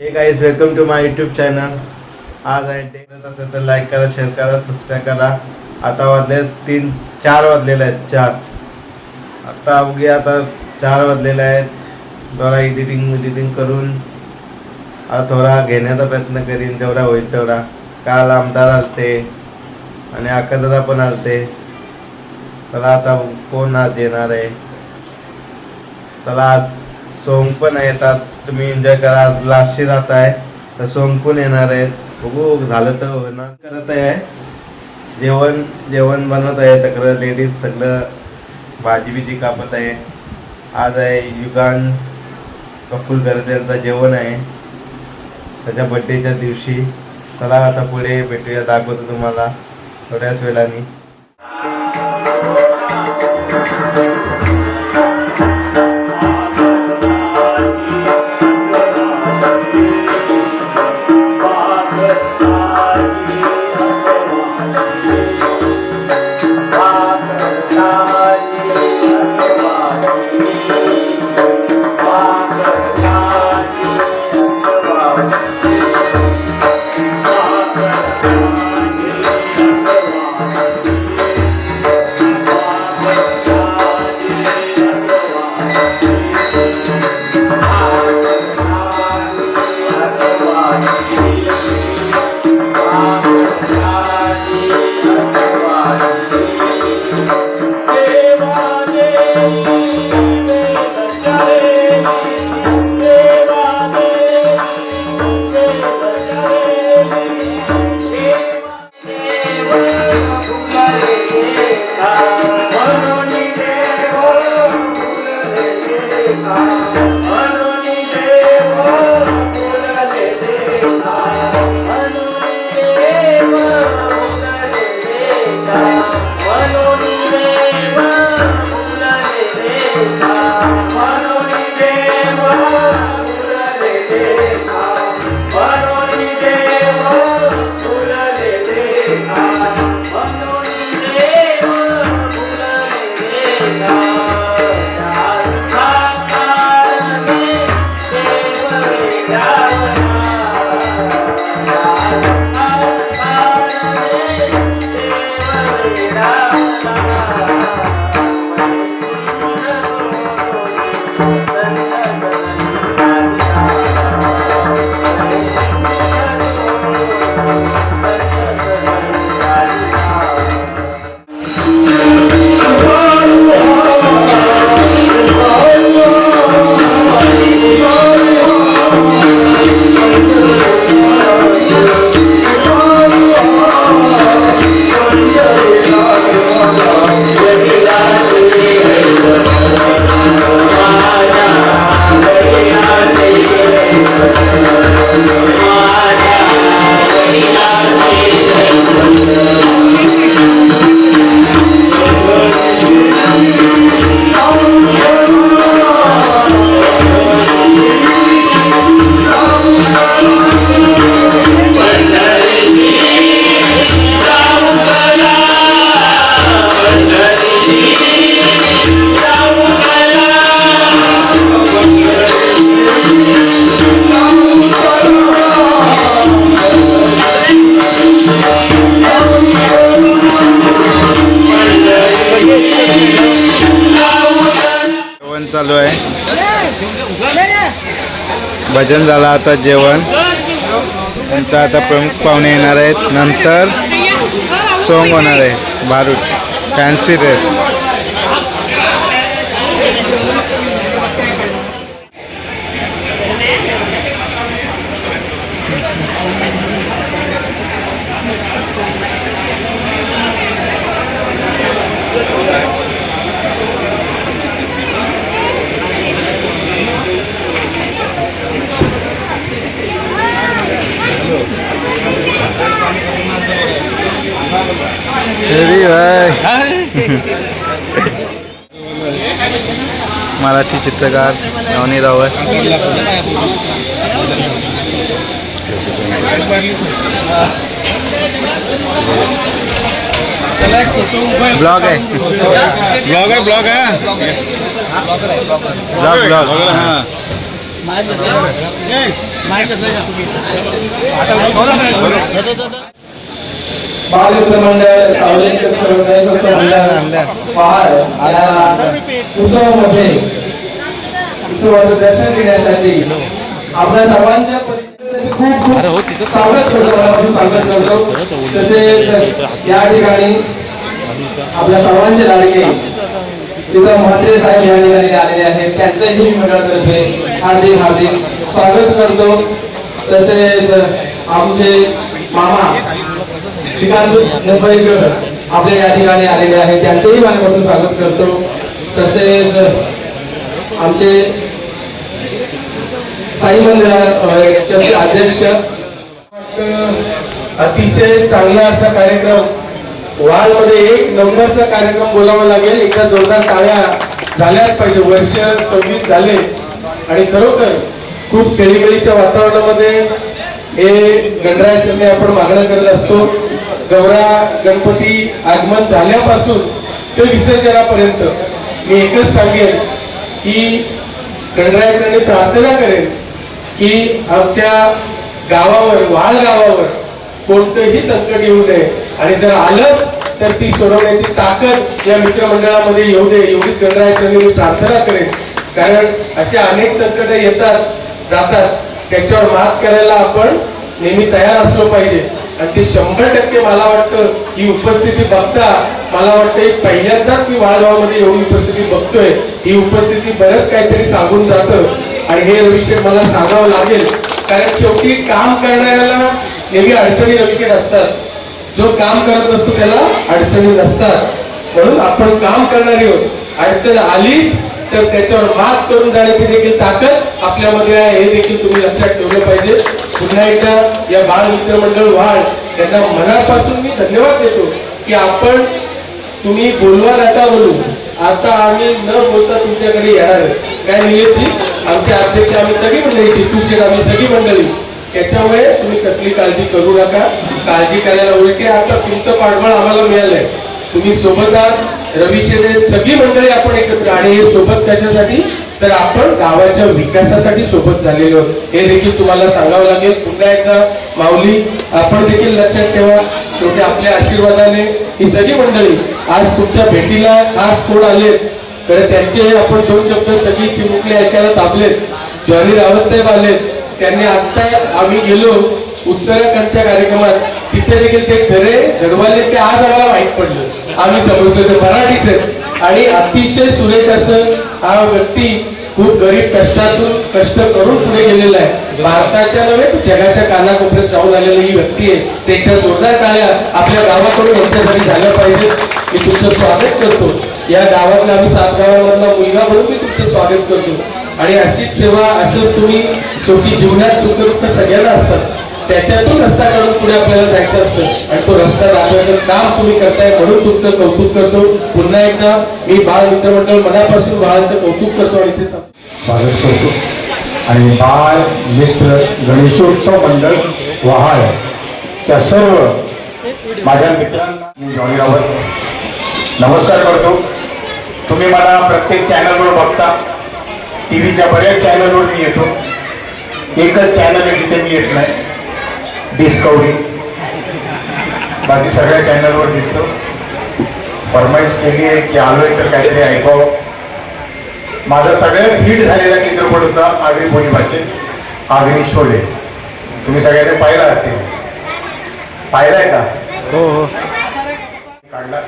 Hey guys welcome to my YouTube channel आज आहे ते करत असेल तर लाईक करा शेअर करा सबस्क्राईब करा. आता वाजले तीन चार वाजलेले आहेत चार. आता बघूया आता चार वाजलेले आहेत. थोडा एडिटिंग विडिटिंग करून. आता थोडा घेण्याचा प्रयत्न करीन. तेवढा होईल तेवढा. काल आमदार आलते आणि अक्कादादा पण आलते. चला आता कोण आज येणार आहे? चला आज सोंग पण आहेत. आज तुम्ही एन्जॉय करा. आज लास्टची रात आहे. तर सोंग पण येणार आहेत बघू. झालं तर होणार करत आहे. जेवण जेवण बनवत आहे. सगळं लेडीज सगळं भाजी बिजी कापत आहे. आज आहे युगान कपूर करत यांचं जेवण आहे. त्याच्या बड्डेच्या दिवशी. चला आता पुढे भेटूया. दाखवतो तुम्हाला थोड्याच वेळाने. भजन झालं आता जेवण. नंतर आता प्रमुख पाहुणे येणार आहेत. नंतर सोंग होणार आहे. भारूड फॅन्सी ड्रेस मराठी चित्रकार नवनी रावत ब्लॉग आहे. ब्लॉग आहे ब्लॉग आहे. ब्लॉग ब्लॉग हा. बालमित्र मंडळ सार्वजनिक मंडळ पहाड या उत्सवामध्ये उत्सवाचं दर्शन घेण्यासाठी आपल्या सर्वांच्या खूप खूप स्वागत करतो स्वागत करतो तसेच या ठिकाणी आपल्या सर्वांचे लाडके तिथं म्हात्रे साहेब या ठिकाणी आलेले आहेत त्यांचंही मंडळातर्फे हार्दिक हार्दिक स्वागत करतो. तसेच आमचे मामा श्रीकांत मुंबईकर आपल्या या ठिकाणी आलेले आहेत. त्यांचंही मनापासून स्वागत करतो. तसेच आमचे साई मंदिराचे अध्यक्ष. अतिशय चांगला असा कार्यक्रम वालमध्ये एक नंबरचा कार्यक्रम बोलावा लागेल. एकदा जोरदार टाळ्या झाल्याच पाहिजे. वर्ष सव्वीस झाले. आणि खरोखर खूप खेळीखेळीच्या वातावरणामध्ये हे गणरायाचरणी आपण मागणं करत असतो. गौरा गणपती आगमन झाल्यापासून ते विसर्जनापर्यंत मी एकच सांगेन की गणरायाच्याने प्रार्थना करेन की आमच्या गावावर वाळ गावावर कोणतंही संकट येऊ नये. आणि जर आलं तर ती सोडवण्याची ताकद या मित्रमंडळामध्ये येऊ दे. एवढीच गणरायाचरणी मी प्रार्थना करेन. कारण अशी अनेक संकट येतात जातात. त्याच्यावर मात करायला आपण नेहमी तयार असलो पाहिजे. आणि ते शंभर टक्के मला वाटतं ही उपस्थिती बघता मला वाटतं पहिल्यांदाच मी वाळगावामध्ये एवढी उपस्थिती बघतोय. ही उपस्थिती बरंच काहीतरी सांगून जातं. आणि हे रविशेठ मला सांगावं लागेल. कारण शेवटी काम करणाऱ्याला नेहमी अडचणी रविशेठ असतात. जो काम करत असतो त्याला अडचणी नसतात. म्हणून आपण काम करणारी आहोत. अडचण आलीच तर त्याच्यावर मात करून जाण्याची देखील ताकद आपल्यामध्ये आहे हे देखील तुम्ही लक्षात ठेवलं पाहिजे. पुन्हा एकदा या बाळ मित्र मंडळ वाढ त्यांना मनापासून मी धन्यवाद देतो की आपण तुम्ही बोलवा नका बोलू. आता आम्ही न बोलता तुमच्याकडे येणार काय निलेशजी आमचे अध्यक्ष आम्ही सगळी मंडळी चित्तू आम्ही सगळी मंडळी. त्याच्यामुळे तुम्ही कसली काळजी करू नका. काळजी करायला उलटे आता तुमचं पाठबळ आम्हाला मिळालंय. तुम्ही सोबत आहात. रवी शेडे सगळी मंडळी आपण एकत्र आणि हे सोबत कशासाठी? तर आपण गावाच्या विकासासाठी सोबत झालेलो. हे देखील तुम्हाला सांगावं लागेल. पुन्हा एकदा माऊली आपण देखील लक्षात ठेवा. शेवटी आपल्या आशीर्वादाने ही सगळी मंडळी आज तुमच्या भेटीला आज कोण आले तर त्यांचे आपण दोन शब्द सगळी चिमुकले ऐकायला तापलेत. ज्वारी रावत साहेब आलेत. त्यांनी आत्ता आम्ही गेलो उत्तराखंडच्या कार्यक्रमात. तिथे देखील ते खरे घडवाले ते आज आम्हाला माहीत पडलं. आम्ही समजलो ते मराठीच आहेत. आणि अतिशय सुरेख असं हा व्यक्ती खूप गरीब कष्टातून कष्ट करून पुढे गेलेला आहे. भारताच्या नव्हे जगाच्या कानाकोपऱ्यात जाऊन आलेली ही व्यक्ती आहे. ते एकदा जोरदार काळ्या आपल्या गावाकडून यांच्यासाठी झाल्या पाहिजे मी तुमचं स्वागत करतो. या गावातला आम्ही सात गावामधला मुलगा म्हणून मी तुमचं स्वागत करतो. आणि अशीच सेवा असंच तुम्ही शेवटी जीवनात सुखदुःख सगळ्यांना असतात. त्याच्यातून रस्ता काढून पुढे आपल्याला जायचं असतं. आणि तो रस्ता दाखवायचं काम तुम्ही करताय म्हणून तुमचं कौतुक करतो. पुन्हा एकदा मी बाळ मित्रमंडळ मनापासून बाळाचं कौतुक करतो आणि ते स्वागत करतो आणि बाळ मित्र गणेशोत्सव मंडळ वहाळ त्या सर्व माझ्या मित्रांना मी जॉनी रावत नमस्कार करतो. तुम्ही मला प्रत्येक चॅनलवर बघता. टी व्हीच्या बऱ्याच चॅनलवर मी येतो. एकच चॅनल आहे तिथे मी येत नाही. डिस्कवरी बाकी सगळ्या चॅनलवर दिसतो. फरमाईश केली आहे की आलोय तर काहीतरी ऐकावं. माझा सगळ्यात हिट झालेला चित्रपट होता आगरी बोली भाषेत आगरी शोले. तुम्ही सगळ्यांनी पाहिला असेल. पाहिलाय का? हो हो. काढला.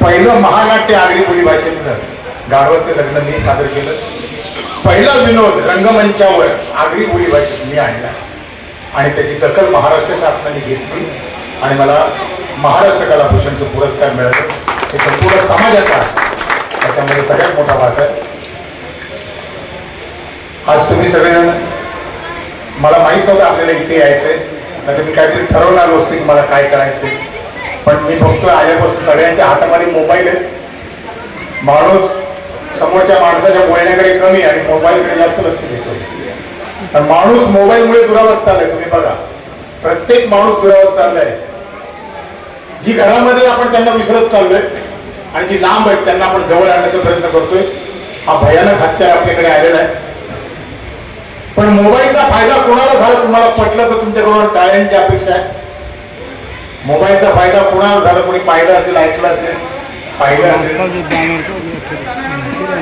पहिलं महानाट्य आगरी बोली भाषेतलं गाढवाचं लग्न मी सादर केलं. पहिला विनोद रंगमंचावर आगरी बोली भाषेत मी आणला. आणि त्याची दखल महाराष्ट्र शासनाने घेतली. आणि मला महाराष्ट्र कलाभूषणचा पुरस्कार मिळाला. हे संपूर्ण समाजाचा त्याच्यामध्ये सगळ्यात मोठा भाग आहे. आज तुम्ही सगळेजण मला माहीत नव्हतं आपल्याला इथे यायचंय. नाही मी काहीतरी ठरवलं आलो असतो की मला काय करायचंय. पण मी बघतोय आल्यापासून सगळ्यांच्या हातामध्ये मोबाईल आहे. माणूस समोरच्या माणसाच्या बोलण्याकडे कमी आणि मोबाईलकडे जास्त लक्ष देतो पण माणूस मोबाईलमुळे दुरावत चाललाय तुम्ही बघा. प्रत्येक माणूस दुरावत चाललाय. जी घरामध्ये आपण त्यांना विसरत चाललोय आणि जी लांब आहेत त्यांना आपण जवळ आणण्याचा प्रयत्न करतोय हा भयानक हत्यार आपल्याकडे आलेला आहे. पण मोबाईलचा फायदा कोणाला झाला? तुम्हाला पटलं तर तुमच्याकडून टाळ्यांची अपेक्षा आहे. मोबाईलचा फायदा कोणाला झाला? कोणी पाहिलं असेल ऐकलं असेल? पाहिलं असेल.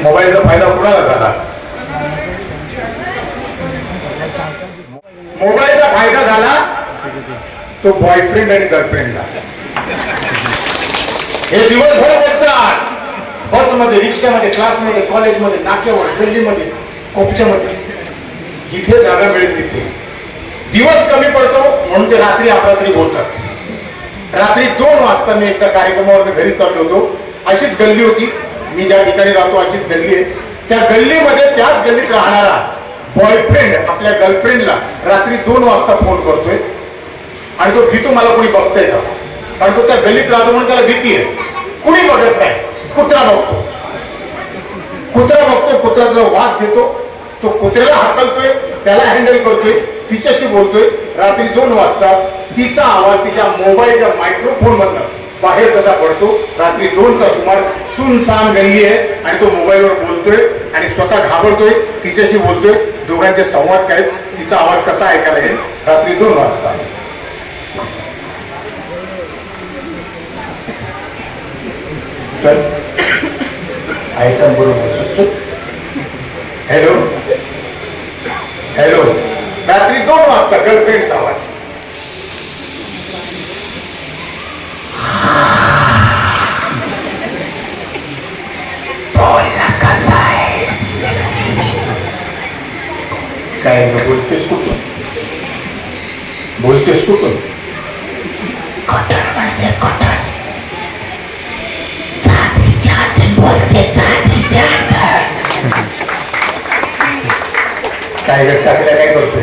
मोबाईलचा फायदा कोणाला झाला? मोबाईलचा फायदा झाला तो बॉयफ्रेंड आणि गर्लफ्रेंडला हे दिवसभर बोलतात. बसमध्ये रिक्षामध्ये क्लासमध्ये कॉलेजमध्ये नाक्यावर गल्लीमध्ये कोपच्यामध्ये. जिथे जागा मिळेल तिथे. दिवस कमी पडतो म्हणून ते रात्री अपरात्री बोलतात. रात्री दोन वाजता मी एका कार्यक्रमावर घरी चाललो होतो. अशीच गल्ली होती. मी ज्या ठिकाणी राहतो अशीच गल्ली आहे. त्या गल्लीमध्ये त्याच गल्लीत राहणारा बॉयफ्रेंड आपल्या गर्लफ्रेंडला रात्री दोन वाजता फोन करतोय. आणि तो भीतो मला कोणी बघताय का? कारण तो त्या गलीत राहतो म्हणून त्याला भीती आहे कुणी बघत नाही? कुत्रा बघतो. कुत्रा बघतो कुत्र्याचा वास घेतो. तो कुत्र्याला हाकलतोय त्याला हँडल करतोय तिच्याशी बोलतोय. रात्री दोन वाजता तिचा आवाज तिच्या मोबाईलच्या मायक्रोफोन मधनं बाहेर कसा पडतो? रात्री दोनचा सुमार सुनसान गंगी आहे. आणि तो मोबाईलवर बोलतोय आणि स्वतः घाबरतोय तिच्याशी बोलतोय. दोघांचे संवाद काय तिचा आवाज कसा ऐकायला येईल रात्री दोन वाजता. आयटम बरोबर हॅलो. हॅलो. रात्री दोन वाजता गर्लफ्रेंडचा आवाज. काय बोलतेस कुठून बोलतेस कुठून कॉटन म्हणजे कॉटन चांदीच्या हातून बोलते चांदीच्या हातून. काय ग टाकल्या काय करतोय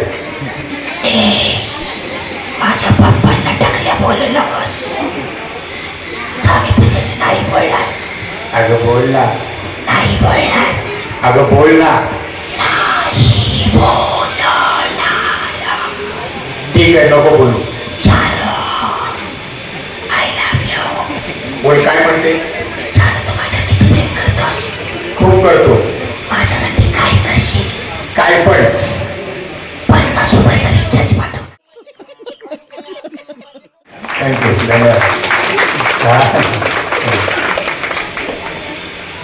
ए, माझ्या पप्पांना टाकल्या बोलू नकोस स्वामी तुझ्याशी नाही बोलणार अगं बोल ना नाही बोलणार अगं बोल ना नाही बोलणार ठीक आहे नको बोलू. बोल काय म्हणते? खूप करतो. काय पण. थँक्यू धन्यवाद.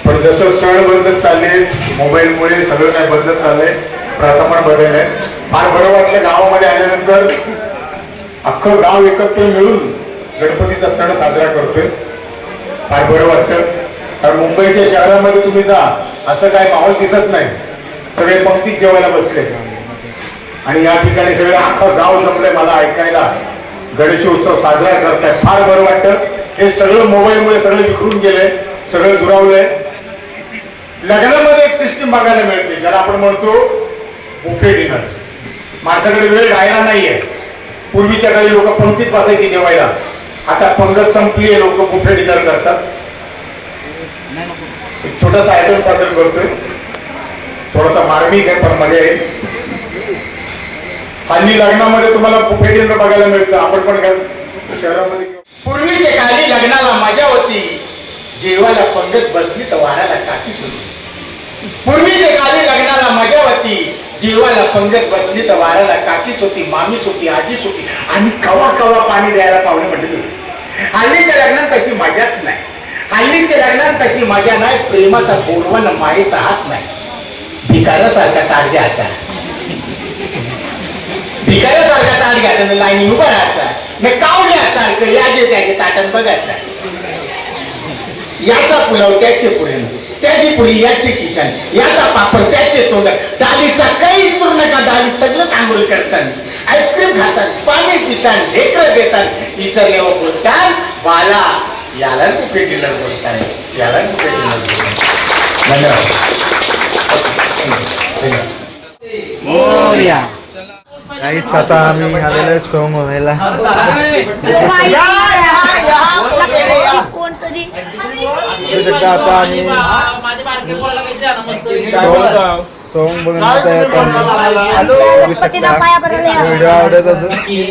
पण जसं सण बंद चालले मोबाईलमुळे सगळं काय बंद चाललंय प्रथमन बदललंय. फार बरं वाटलं गावामध्ये आल्यानंतर. अख्खं गाव एकत्र मिळून गणपतीचा सण साजरा करतोय. फार बरं वाटतं. कारण मुंबईच्या शहरामध्ये तुम्ही जा असं काय माहोल दिसत नाही. सगळे पंक्तीत जेवायला बसले. आणि या ठिकाणी सगळे अख्खं गाव जमलंय मला ऐकायला. गणेशोत्सव साजरा करताय. फार बरं वाटतं. हे सगळं मोबाईलमुळे सगळं विखरून गेलंय. सगळं दुरावलंय. लग्नामध्ये एक सिस्टीम बघायला मिळते ज्याला आपण म्हणतो बुफे डिनर माझ्याकडे वेळ राहिला नाहीये. पूर्वीच्या काळी लोक पंक्तीत बसायची जेवायला. आता पंगत संपली आहे लोक कुठे डिनर करतात. एक छोटासा आयटम सादर करतोय. थोडासा मार्मिक आहे पण मजा येईल. हल्ली लग्नामध्ये तुम्हाला बुफे डिनर बघायला मिळतं. आपण पण काय? शहरामध्ये पूर्वीच्या काळी लग्नाला मजा होती. जेवायला पंगत बसली तर वाऱ्याला काठी सुरू. पूर्वीच्या काळी लग्नाला मजा होती. जेवायला पंगत बसली तर वाऱ्याला काकीच होती मामीच होती आजीच होती. आणि कवा कवा पाणी द्यायला पाहुणे म्हटले होते. हल्लीच्या लग्नात तशी मजाच नाही. हल्लीच्या लग्नात तशी मजा नाही. प्रेमाचा गोडवा मायेचा हात नाही. भिकाऱ्यासारखा ताट घ्यायचा भिकाऱ्यासारखा ताट घ्यायचा लाईनी उभा राहायचा. मग कावल्यासारखं याचे त्याचे ताटण बघायचं. याचा पुलाव त्याचे पुढे त्याची पुढे याचे किशन याचा पापड त्याचे तोंड डालीचा काही चूर नका डाली सगळं तांदूळ करतात आईस्क्रीम खातात पाणी पितात ढेकर देतात विचारल्यावर बोलतात बाला याला कुठे डिनर बोलताय याला कुठे धन्यवाद धन्यवाद काहीच आता आम्ही आलेलो सोम व्हायला आता आम्ही सोम बघून व्हिडिओ आवडत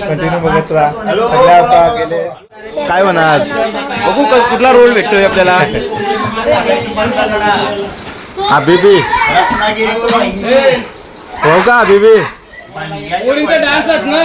कंटिन्यू बघत राहा आता गेले काय म्हणा आज बघू का- कुठला रोल भेटतोय आपल्याला. हबीबी हो का बीबी? पोरींचा हो डान्स आहेत ना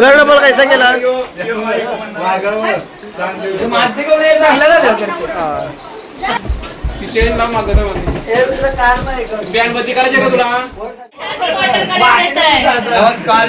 जोकर बोल कैसा केला बॅनपती करायचे का तुला नमस्कार.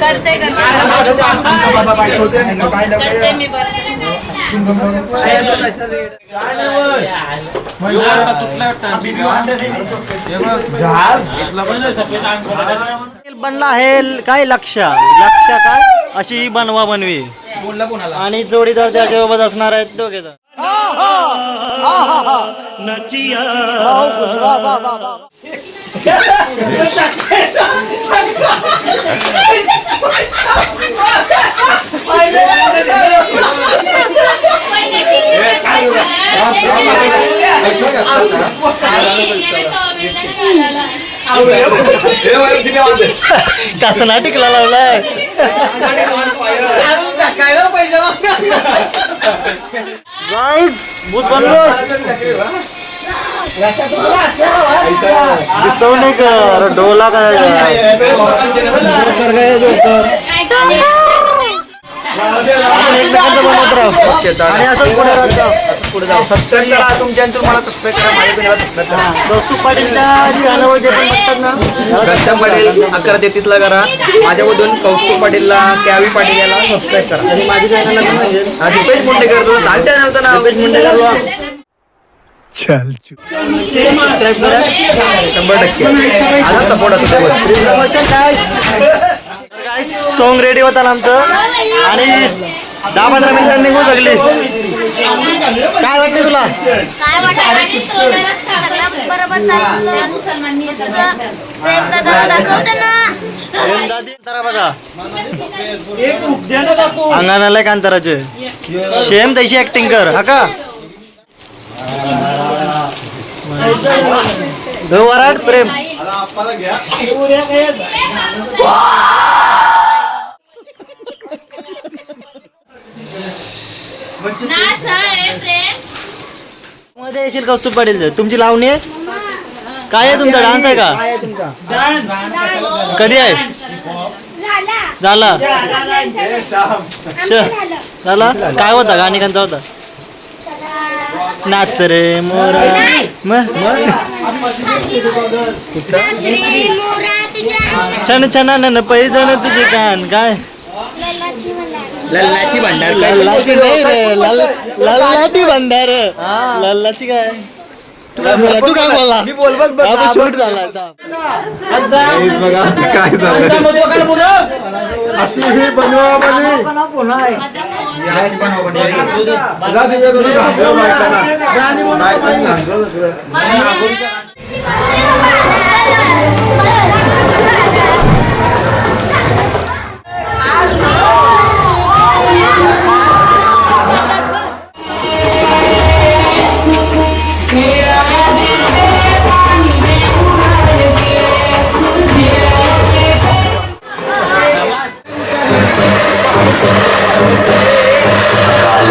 करते करते. मी बनला आहे काय लक्ष? लक्ष काय? अशी बनवा बनवी. आणि जोडीदार त्याच्यासोबत असणार आहेत दोघे जण कसं ना टिकला लावलाय Guys, भूत बनलो दिसव नाही का? डोला काय? एकमेकांचं बनवत राहू आणि असंच पुढे पुढे जाऊ सबस्क्राईब करा मला सबस्क्राईब करा माझ्या सबस्क्राईब करा कौस्तुभ पाटीलच्या चॅनलवर जे पण बघतात ना घनश्याम पाटील अकरा तेहतीसला करा माझ्यामधून कौस्तुभ पाटीलला कॅवी पाटील याला सबस्क्राईब करा आणि माझ्या चॅनलला दीपेश मुंडेकर तुझं सांग चॅनलचं नाव शंभर टक्के आता सपोर्ट असतो. सॉंग रेडी होता ना आमचं. आणि दहा पंधरा मिनिटांनी निघू सगळी काय वाटते तुला? काय बरोबर चाललं. प्रेम दादा दाखवते ना. जरा बघा. अंगणाला कांताराचे. सेम तशी ऍक्टिंग कर हा का? वराड प्रेम. नाच आहे प्रेममध्ये येशील कौस्तुभ पाटील? तुमची लावणी आहे? काय आहे तुमचा? डान्स आहे का? कधी आहे? झाला. श झाला. काय होता? गाणी कोणता होता? नाच रे मोरा. मग छान छान नन पैजण तुझे कान काय लल्लाची भांडार. लल्लाची नाही रे लल- लल्लाची भंडार. लल्लाची काय तू काय बोलला? तू काय बोलला? मी बोल बघ बघ हा, बघ, शूट झाला आता. हेच बघा काय झालं? अशी ही बनवा बनवी जा. दिव्या तुझं घाबरव बायकांना. बायकांनी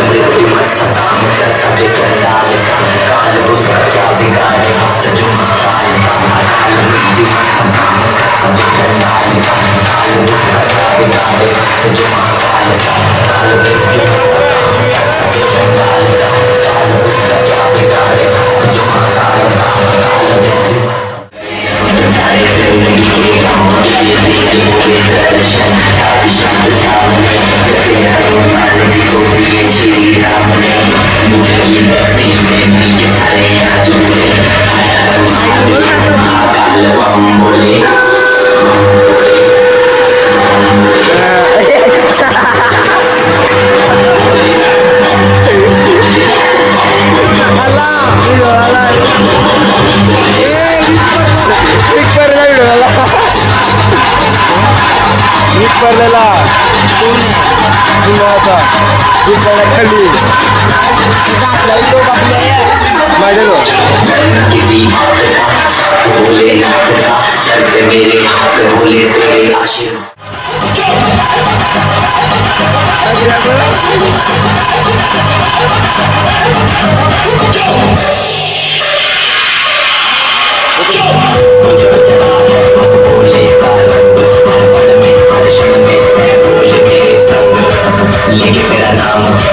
वृत्ति मत पता मुझे कभी चंदा लिखा पुण्याचा दूध पडला खाली माझ्या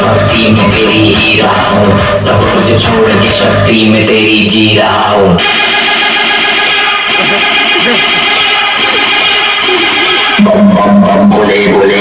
भक्ति में तेरी ही रहा हूँ सब कुछ छोड़ के शक्ति में तेरी जी रहा हूँ बोले बोले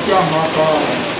नाथ का सर पे मेरे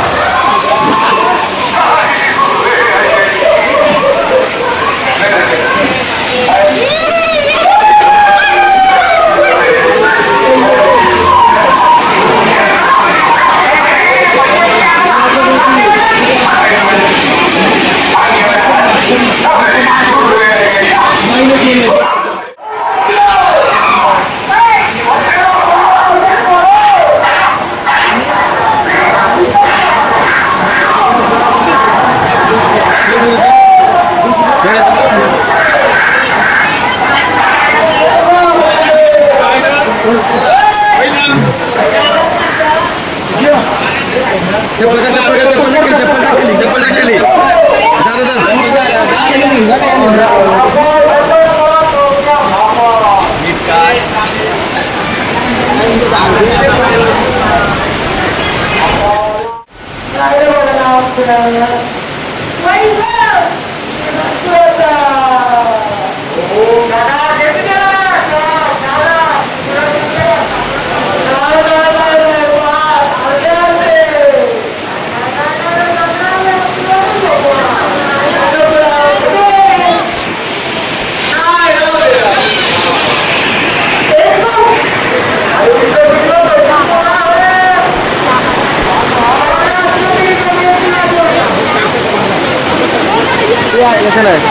现在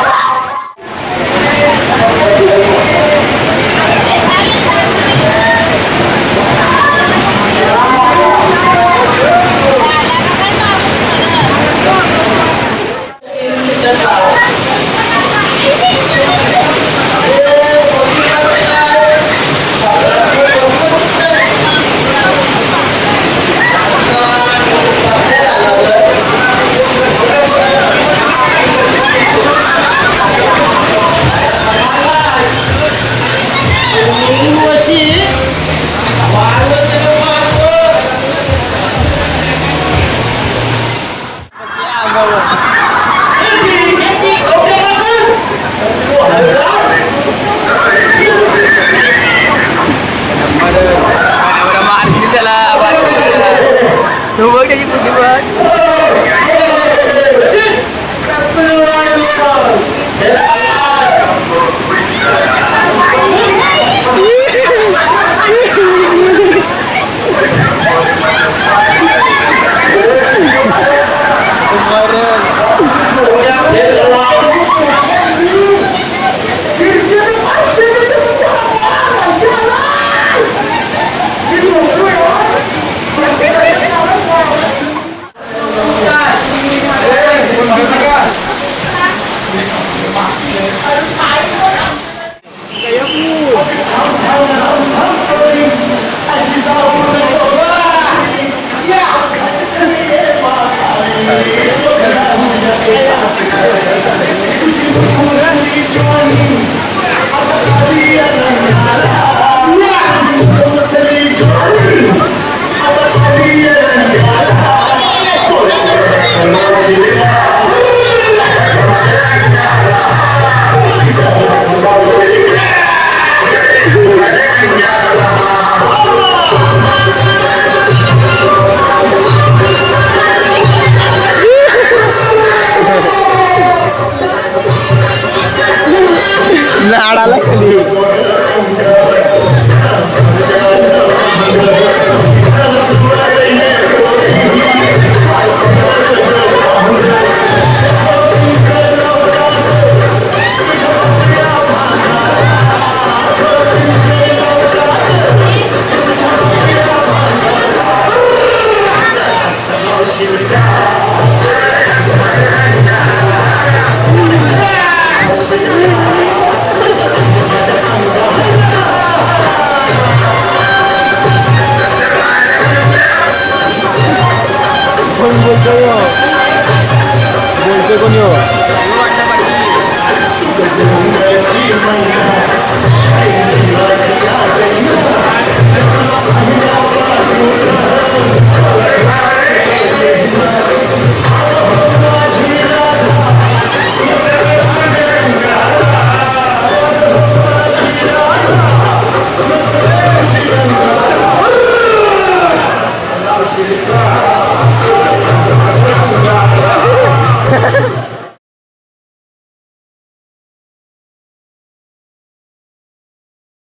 Thu bước cho giúp tôi chịu hết Amém.